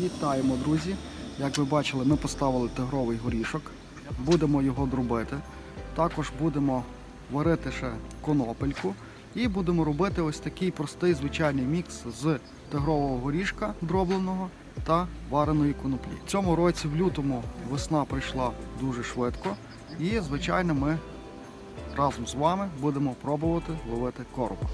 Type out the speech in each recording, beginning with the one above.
Вітаємо, друзі! Як ви бачили, ми поставили тигровий горішок. Будемо його дробити. Також будемо варити ще конопельку. І будемо робити ось такий простий звичайний мікс з тигрового горішка дробленого та вареної коноплі. В цьому році в лютому весна прийшла дуже швидко. І, звичайно, ми разом з вами будемо пробувати ловити коропа.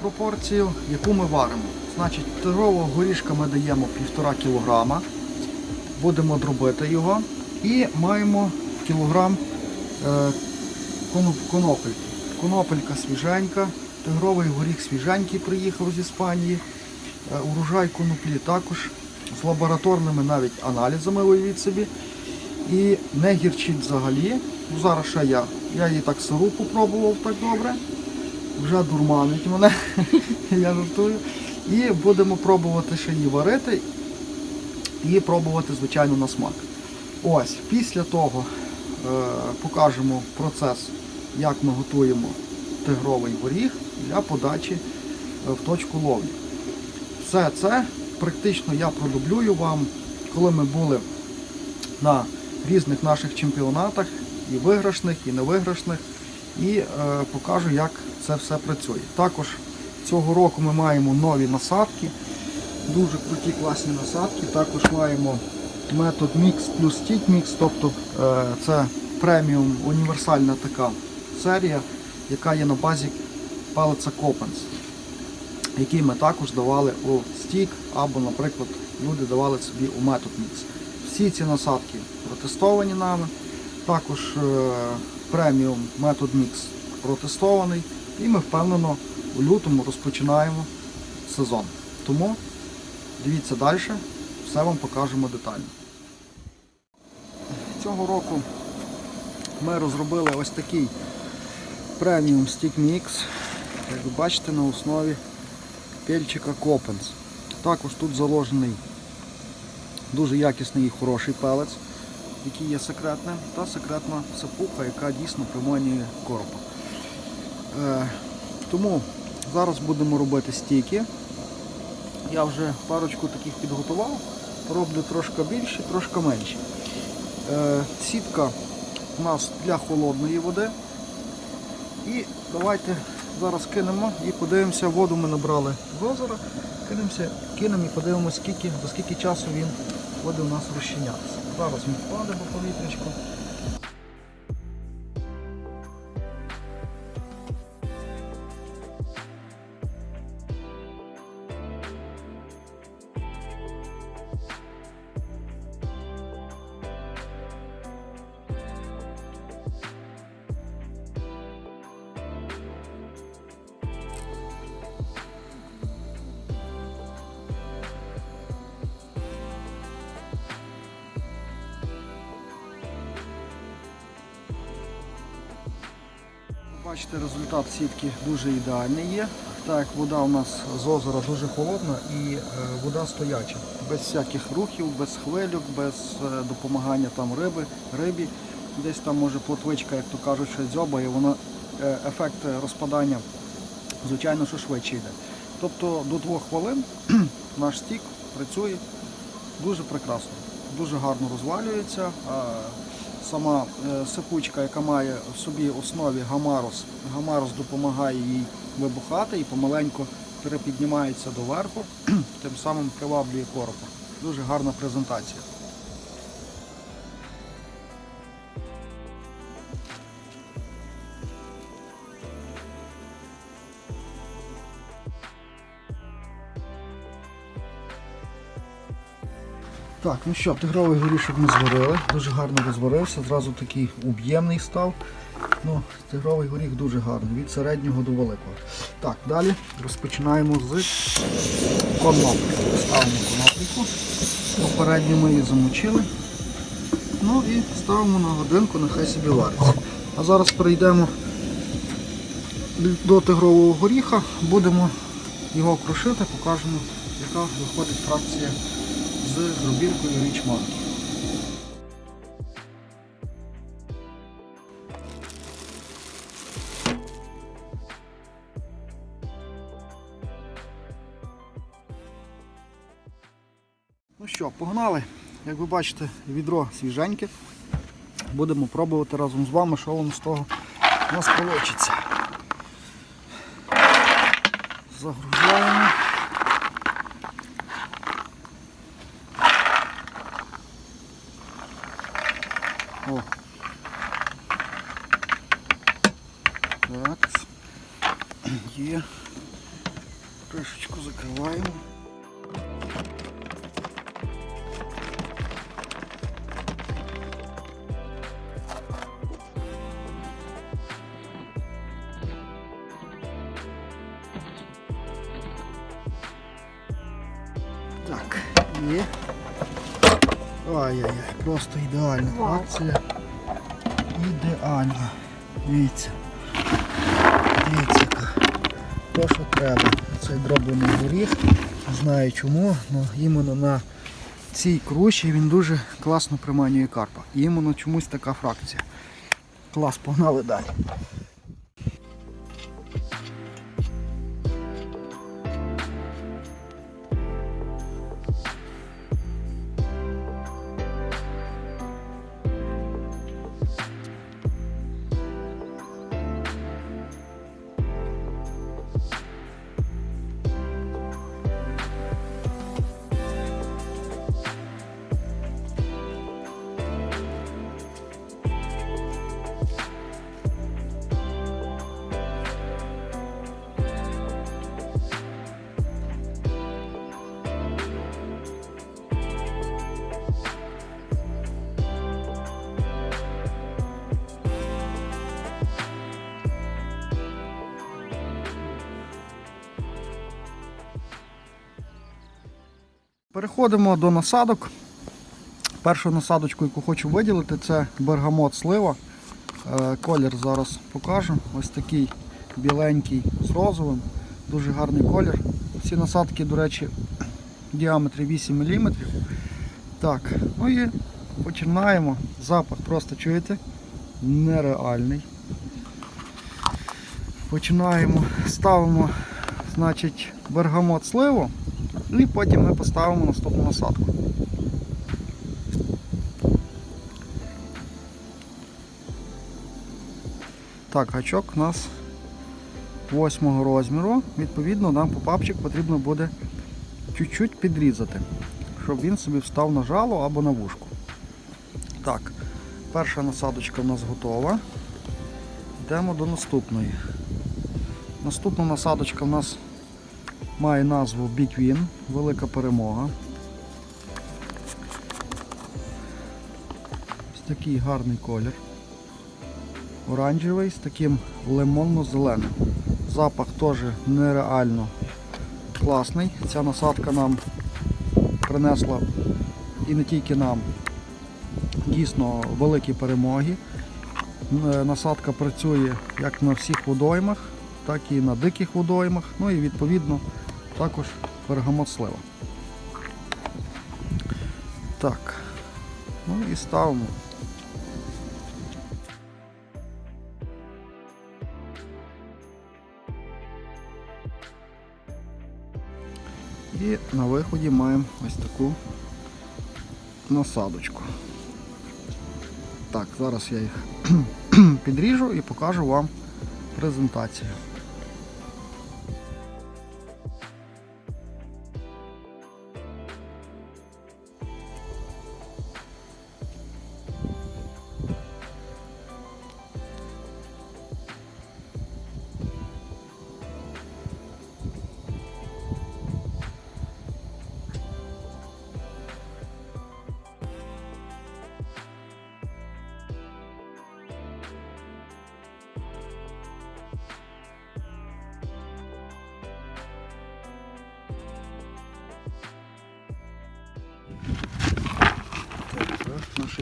Пропорцію, яку ми варимо. Значить, тигрового горішка ми даємо 1,5 кг, будемо дробити його і маємо кілограм е, конопельки. Конопелька свіженька, тигровий горіх свіженький приїхав з Іспанії, е, урожай коноплі також з лабораторними навіть аналізами уявіть собі. І не гірчить взагалі. Ну, зараз ще я. Я її так сиру попробував так добре вже дурманить мене, я жартую. І будемо пробувати ще її варити і пробувати, звичайно, на смак. Ось, після того е, покажемо процес, як ми готуємо тигровий горіх для подачі е, в точку ловлі. Все це практично я продублюю вам, коли ми були на різних наших чемпіонатах, і виграшних, і невиграшних, і е, покажу, як це все працює. Також цього року ми маємо нові насадки, дуже круті класні насадки. Також маємо метод Mix плюс Mix, тобто е, це преміум універсальна така серія, яка є на базі палиця Coppens, який ми також давали у стік або, наприклад, люди давали собі у метод Mix. Всі ці насадки протестовані нами. Також е, преміум метод Mix протестований. І ми впевнено у лютому розпочинаємо сезон. Тому дивіться далі, все вам покажемо детально. Цього року ми розробили ось такий преміум Stick Mix, як ви бачите, на основі пельчика Coppens. Також тут заложений дуже якісний і хороший пелець, який є секретним, та секретна сапуха, яка дійсно приманює коропа. Е, тому зараз будемо робити стійки. Я вже парочку таких підготував, роблю трошки більше, трошки менше. Е, сітка у нас для холодної води. І давайте зараз кинемо і подивимося, воду ми набрали з озера, кинемося, кинемо і подивимося, скільки, за скільки часу він буде у нас розчинятися. Зараз ми вкладемо по Бачите, результат сітки дуже ідеальний є. Так, вода у нас з озера дуже холодна і е, вода стояча, без всяких рухів, без хвилюк, без е, допомагання там риби, рибі. Десь там може плотвичка, як то кажуть, що дзьобає, воно е, ефект розпадання, звичайно, що швидше йде. Тобто до двох хвилин наш стік працює дуже прекрасно, дуже гарно розвалюється. Сама е, сипучка, яка має в собі основі гамарос, гамарос допомагає їй вибухати і помаленьку перепіднімається доверху, тим самим приваблює коропа. Дуже гарна презентація. Так, ну що, тигровий горішок ми зварили, дуже гарно розварився, зразу такий об'ємний став. Ну, Тигровий горіх дуже гарний, від середнього до великого. Так, далі розпочинаємо з коноплі. Ставимо конопліку. Попередньо ми її замочили. Ну і ставимо на годинку, нехай собі вариться. А зараз перейдемо до тигрового горіха, будемо його крушити, покажемо, яка виходить фракція з дробіркою річ. Ну що, погнали. Як ви бачите, відро свіженьке. Будемо пробувати разом з вами, що воно з того у нас вийде. Загружаємо. Ай-яй-яй, просто ідеальна фракція. Ідеальна. Дивіться. Дивіться. То, що треба. Цей дроблений горіх. Не знаю чому, але іменно на цій круші він дуже класно приманює карпа. І іменно чомусь така фракція. Клас, погнали далі. Переходимо до насадок. Першу насадочку, яку хочу виділити, це бергамот слива. Е, Колір зараз покажу. Ось такий біленький з розовим. Дуже гарний колір. Ці насадки, до речі, в діаметрі 8 мм. Так, ну і починаємо. Запах просто чуєте? Нереальний. Починаємо, ставимо значить, бергамот сливу. І потім ми поставимо наступну насадку. Так, гачок у нас 8 розміру. Відповідно, нам попапчик потрібно буде чуть-чуть підрізати, щоб він собі встав на жало або на вушку. Так, перша насадочка у нас готова. Йдемо до наступної. Наступна насадочка у нас має назву Big Win, велика перемога. Ось такий гарний колір. Оранжевий з таким лимонно-зеленим. Запах теж нереально класний. Ця насадка нам принесла і не тільки нам дійсно великі перемоги. Е, Насадка працює як на всіх водоймах, так і на диких водоймах. Ну і відповідно також бергамот слива. Так. Ну і ставимо. І на виході маємо ось таку насадочку. Так, зараз я їх підріжу і покажу вам презентацію.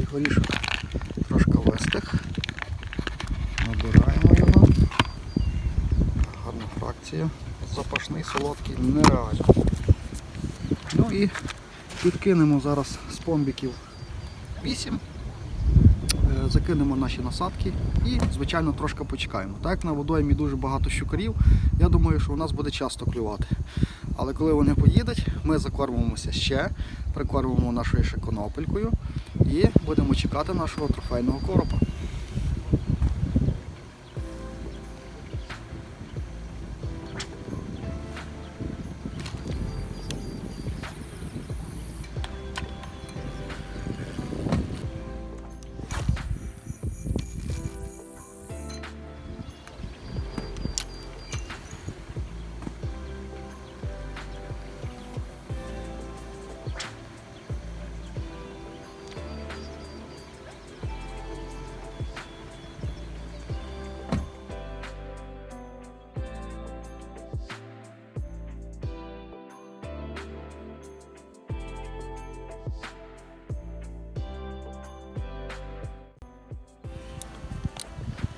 Наш горішок трошки вистих. Набираємо його. Гарна фракція. Запашний, солодкий, нереально. Ну і підкинемо зараз з помбіків 8. Е, Закинемо наші насадки і, звичайно, трошки почекаємо. Так на водоймі дуже багато щукарів, я думаю, що у нас буде часто клювати. Але коли вони поїдуть, ми закормимося ще, прикормимо нашою шиконопелькою і будемо чекати нашого трофейного коропа.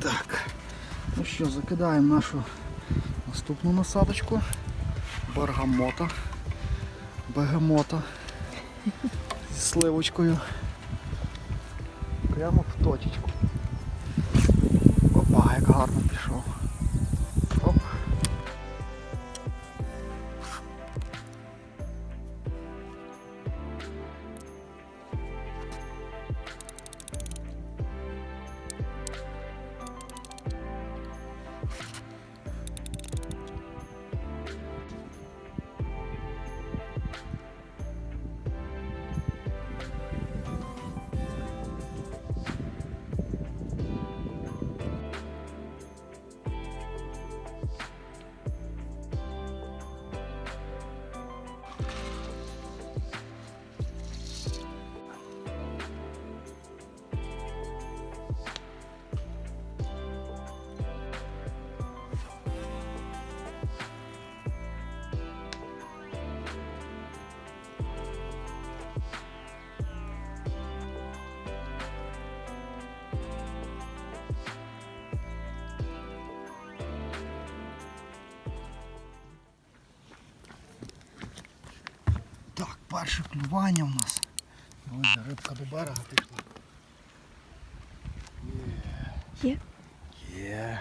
Так, ну що, закидаємо нашу наступну насадочку. Баргамота. Бегемота. Зі сливочкою. Прямо в точечку. Опа, як гарно перше клювання в нас. Ось рибка до берега пішла. Є? Є.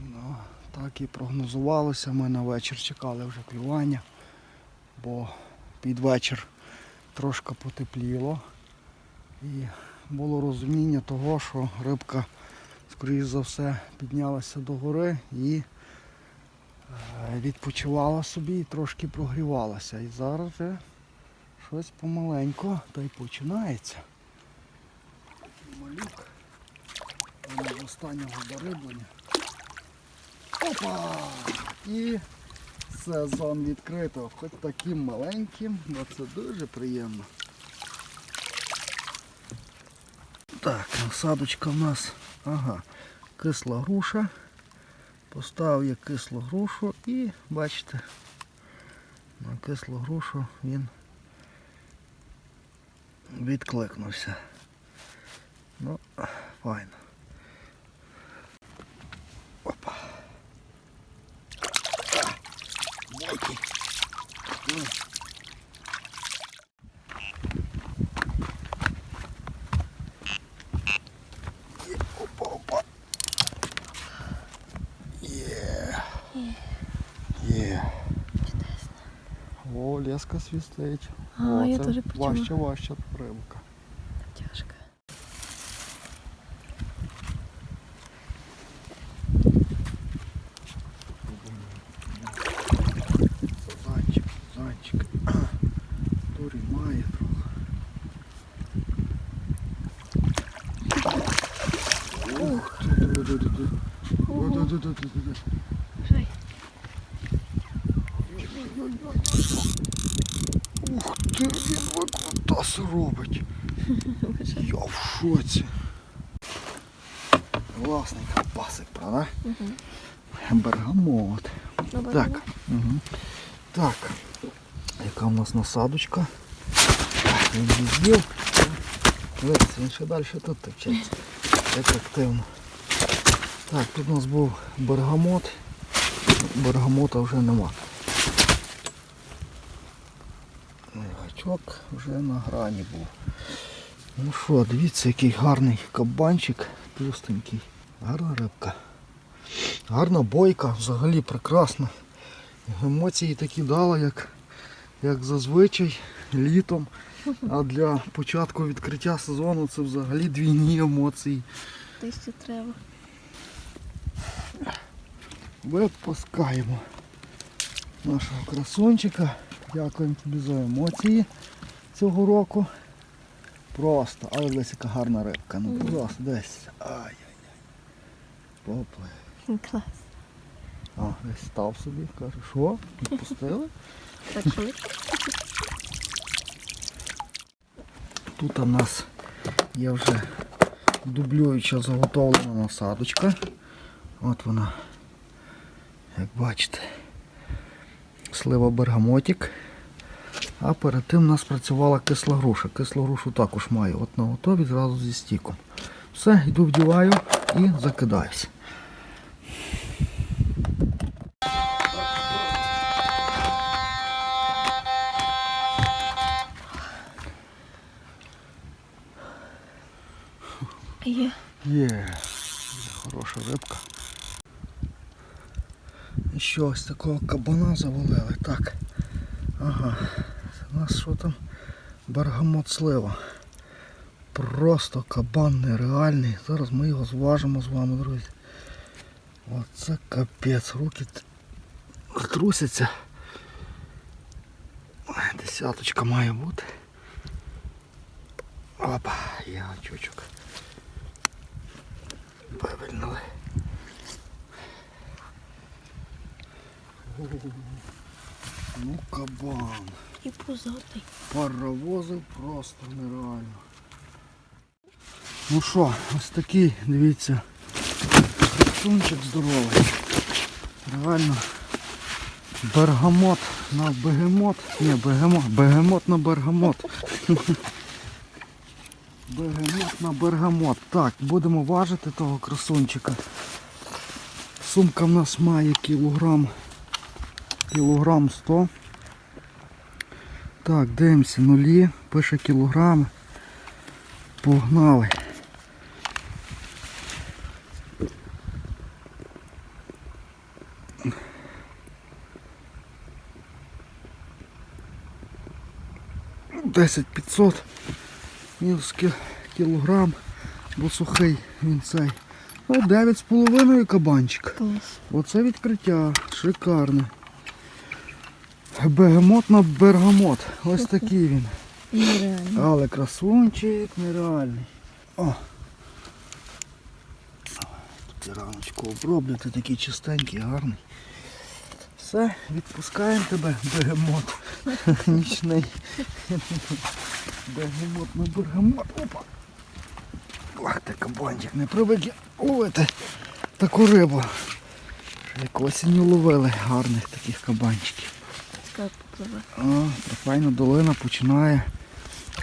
Ну, так і прогнозувалося. Ми на вечір чекали вже клювання, бо під вечір трошки потепліло. І було розуміння того, що рибка, скоріш за все, піднялася до гори і відпочивала собі і трошки прогрівалася. І зараз вже щось помаленьку та й починається. Малюк. Останнього зариблення. Опа! І сезон відкрито. Хоч таким маленьким, але це дуже приємно. Так, насадочка в нас, ага, кисла груша. Поставив я кислу грушу і бачите, на кислу грушу він відкликнувся. Ну, файно. Опа. А, О, леска свістить. А, О, я це теж почула. Важче, важче рибка. Тяжко. Зайчик, зайчик. Турі має трохи. Ух ти, диви, диви, диви. Викрутаси робить. Я в шоці. Класний пасик, правда? Угу. Бергамот. Так. Угу. Так. Яка в нас насадочка? Він з'їв. Дивіться, він ще далі тут течеться. Як активно. Так, тут у нас був бергамот. Бергамота вже нема. Гачок вже на грані був. Ну що, дивіться, який гарний кабанчик, товстенький. Гарна рибка. Гарна бойка, взагалі прекрасна. Емоції такі дала, як, як зазвичай літом. А для початку відкриття сезону це взагалі двійні емоції. Що треба. Випускаємо нашого красунчика. Дякуємо тобі за емоції цього року. Просто, але десь яка гарна рибка. Ну просто десь. Ай-яй-яй. Поплив. Клас. А, десь став собі, каже, що? Відпустили? Так швидко. Тут у нас є вже дублююча заготовлена насадочка. От вона, як бачите, слива бергамотик. А перед тим у нас працювала кисла груша. Кислу грушу також маю. От на готові зразу зі стіком. Все, йду вдіваю і закидаюся. Є. Є, хороша рибка. І що ось такого кабана завалили. Так. Ага. У нас що там? Бергамот слива. Просто кабан нереальний. Зараз ми його зважимо з вами, друзі. Оце капець. Руки трусяться. Десяточка має бути. Опа, я чучок. Вивільнили. Ну кабан. І позотий. Паровозив просто нереально. Ну що, ось такий, дивіться, красунчик здоровий. Реально. Бергамот на бегемот. Ні, бегемот, бегемот на бергамот. Бегемот на бергамот. Так, будемо важити того красунчика. Сумка в нас має кілограм. Кілограм 100. Так, дивимося, нулі, пише кілограми. Погнали. Десять 500 мінус кілограм, бо сухий він цей. Ну, 9,5 кабанчик. Клас. Оце відкриття. Шикарне. Бегемот на бергамот. Ось такий він. Нереально. Але красунчик нереальний. О! Тут раночку обробляти, такий чистенький, гарний. Все, відпускаємо тебе, бегемот. Нічний. Бегемот на бергамот. Опа! Ох ти кабанчик, не привик я ловити таку рибу. Як осінню ловили гарних таких кабанчиків. Так попливе. О, трофейна долина починає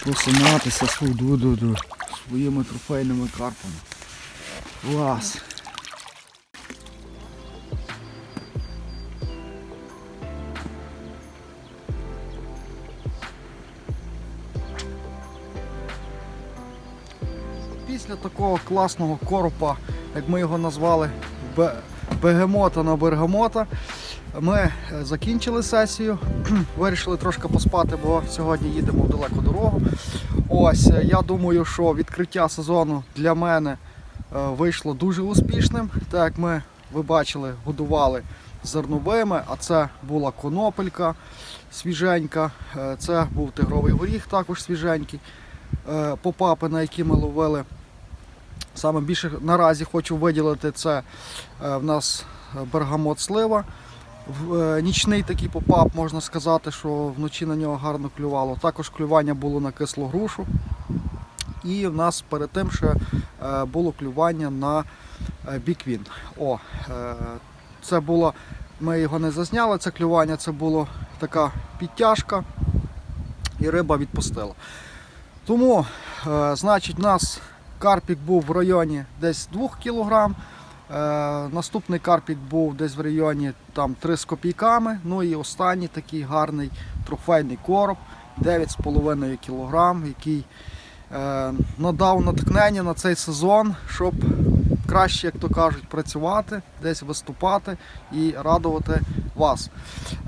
просинатися ду-ду-ду своїми трофейними карпами. Клас. Після такого класного коропа, як ми його назвали, бегемота на бергамота, ми е, закінчили сесію. Вирішили трошки поспати, бо сьогодні їдемо в далеку дорогу. Ось, е, я думаю, що відкриття сезону для мене е, вийшло дуже успішним. Так як ми, ви бачили, годували зерновими, а це була конопелька свіженька, це був тигровий горіх, також свіженький. Попапи, на які ми ловили. Саме більше наразі хочу виділити це в нас бергамот слива. В- е, Нічний такий попап, можна сказати, що вночі на нього гарно клювало. Також клювання було на кислу грушу. І в нас перед тим ще е, було клювання на біквін. О, е, це було ми його не зазняли, це клювання це було така підтяжка, і риба відпустила. Тому, значить, у нас карпік був в районі десь 2 кг. Е, наступний карпік був десь в районі там 3 з копійками. Ну і останній такий гарний трофейний короб 9,5 кг, який е, надав натхнення на цей сезон, щоб краще, як то кажуть, працювати, десь виступати і радувати вас.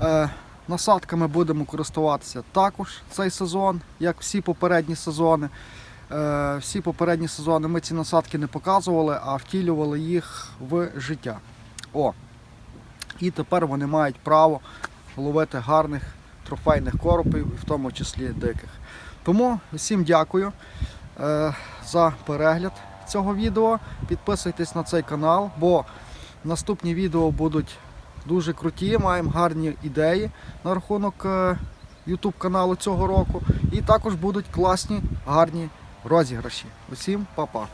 Е, насадками будемо користуватися також цей сезон, як всі попередні сезони. Е, всі попередні сезони ми ці насадки не показували, а втілювали їх в життя. О. І тепер вони мають право ловити гарних трофейних коропів, в тому числі диких. Тому всім дякую е, за перегляд цього відео. Підписуйтесь на цей канал, бо наступні відео будуть дуже круті. Маємо гарні ідеї на рахунок е, YouTube каналу цього року. І також будуть класні, гарні розіграші. Усім па-па!